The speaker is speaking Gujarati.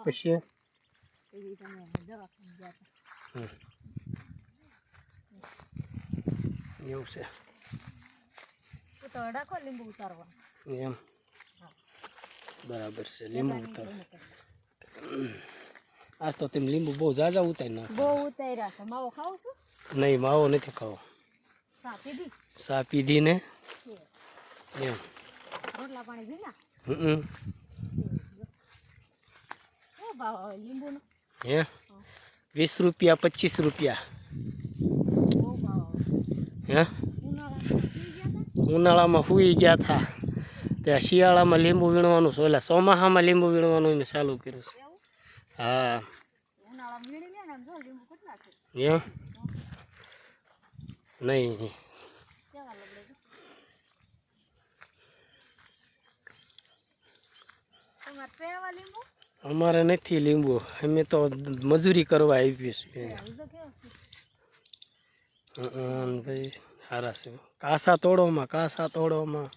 પછી એવી છે એમ બરાબર છે લીંબુ ઉતાર આજ તો તેમ લીંબુ બહુ ઝાઝા ઉતારી નાખ બહુ ઉતાર્યા છે માવો ખાવ છું નહીં માવો નથી ખાવો સા પીધી ને એમ રોટલા પાણી પીના હમ હે? વીસ રૂપિયા, પચીસ રૂપિયા. હે? ઉનાળામાં સૂઈ ગયા હતા ત્યાં શિયાળામાં લીંબુ વીણવાનું છે. ઓલા ચોમાસામાં લીંબુ વીણવાનું મેં ચાલુ કર્યું છે. હા. નહીં લીંબુ? અમારે નથી લીંબુ. અમે તો મજૂરી કરવા આવી છીએ. ભાઈ સારા છે. કાસા તોડોમાં કાસા તોડોમાં.